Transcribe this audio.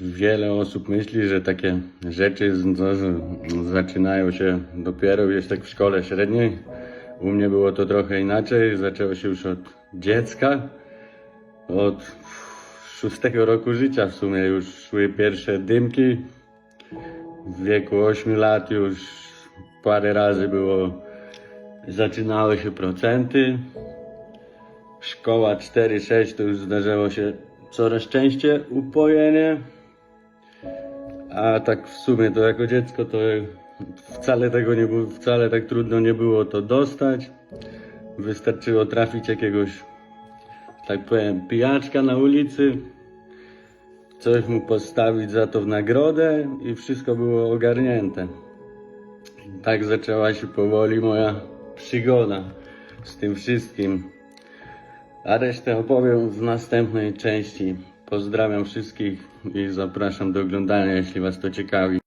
Wiele osób myśli, że takie rzeczy zaczynają się dopiero gdzieś tak w szkole średniej. U mnie było to trochę inaczej. Zaczęło się już od dziecka. Od szóstego roku życia w sumie już szły pierwsze dymki. W wieku 8 lat już parę razy było, zaczynały się procenty. Szkoła 4-6 to już zdarzało się coraz częściej upojenie. A tak w sumie to jako dziecko to wcale tego nie było, wcale tak trudno nie było to dostać. Wystarczyło trafić jakiegoś, tak powiem, pijaczka na ulicy, coś mu postawić za to w nagrodę i wszystko było ogarnięte. Tak zaczęła się powoli moja przygoda z tym wszystkim. A resztę opowiem w następnej części. Pozdrawiam wszystkich i zapraszam do oglądania, jeśli Was to ciekawi.